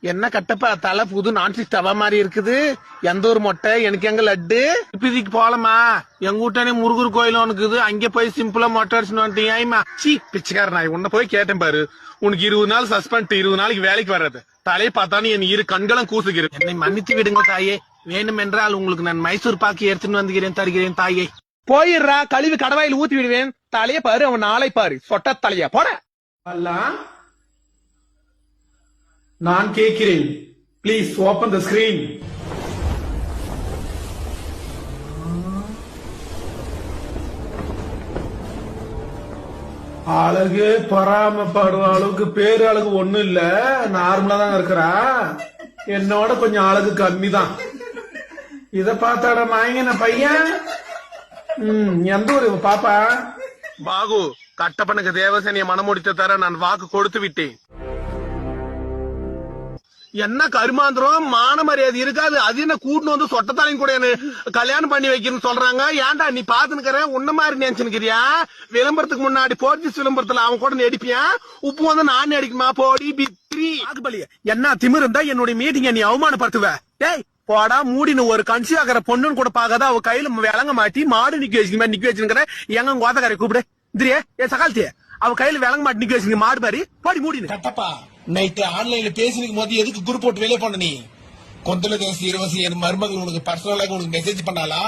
என்ன கட்டப்பா? தலை புது நான்ஸ்டிக் தவா மாதிரி இருக்குது. எந்த ஒரு மொட்டை? எனக்கு எங்க லட்டு? இப்பதிக்கு போலமா எங்க வீட்டானே முருகர் கோயில் இருக்குது. அங்க போய் சிம்பிளா மொட்டை அடிச்சுன்னு வந்துட்டீங்க சி பிச்சைக்கார நான். உன்ன போய் கேட்டேன் பாரு. உனக்கு இருபது நாள் சஸ்பெண்ட் இருபது நாளைக்கு வேலைக்கு வர்றது. தலையை பார்த்தானு என் இரு கண்களும் கூசுகிறேன் என்னை மன்னித்து விடுங்க தாயே. வேண்டுமென்றால் உங்களுக்கு நான் மைசூர் பாக்கி எடுத்துன்னு வந்துகிறேன் தருகிறேன் தாயே. போயிடுறா. கழிவு கடவாயில் ஊத்தி விடுவேன். தலையை பாரு அவன் நாளை பாரு. சொட்ட தலையா? போட. நான் கேட்கிறேன். ப்ளீஸ் ஓபன் த ஸ்கிரீன் அழகு பராமப்படுற அளவுக்கு பேரு அழகு ஒண்ணும் இல்ல. நார்மலா தான் இருக்கிறா. என்னோட கொஞ்சம் அழகு கம்மி தான் இத பார்த்தாட மாயங்க பையன்? எந்த ஊர்? பாப்பா? பாகு கட்டப்பனுக்கு தேவசேனிய மனமுடித்த தர நான் வாக்கு கொடுத்து விட்டேன். என்ன கருமாந்திரம்? மான மரியாதை இருக்காது. அது என்ன கூட்டின்னு வந்து சொட்டத்தாலையும் கூட என்ன கல்யாணம் பண்ணி வைக்கணும்னு சொல்றாங்க. ஏன்டா நீ பாத்துனுக்கிற? உன்ன மாதிரி நினைச்சுக்கிறியா விளம்பரத்துக்கு முன்னாடி போர்ச்சுஸ் விளம்பரத்துல அவன் கூட நடிப்பியா உப்பு வந்து நான் நடிக்குமா போடி பித்ரி. ஆகுபலி என்ன திமிர் இருந்தா என்னுடைய மீட்டிங்க நீ அவமானப்படுத்துவ. டேய் போடா மூடினு ஒரு கன்சி ஆகிற பொண்ணுன்னு கூட பாக்காத அவ கையில விளங்க மாட்டி மாடு நிக்க வச்சுக்க மாதிரி நிக்க வச்சுக்கிற எங்க கோத்தக்காரை கூப்பிடு. இந்திரியே ஏ சகாலத்திய அவ கையில விளங்க மாட்டி நிக்க வச்சுங்க மாடு மாதிரி போடி மூடினு. கட்டப்பா நைட்டு ஆன்லைன்ல பேசினுக்கும் போது எதுக்கு குரூப் போட்டு வெளியே போன நீ? கொந்தல தேசி இருவசி என் மருமகள் உனக்கு பர்சனலாக உனக்கு மெசேஜ் பண்ணாலா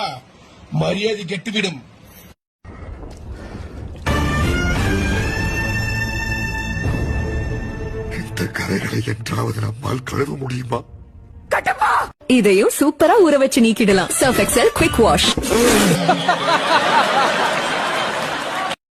மரியாதை கெட்டுவிடும் இந்த கரைகளை என்றாவது நம்மால் கழுவ முடியுமா? இதையும் சூப்பரா ஊற வச்சு நீக்கிடலாம். Surf Excel quick wash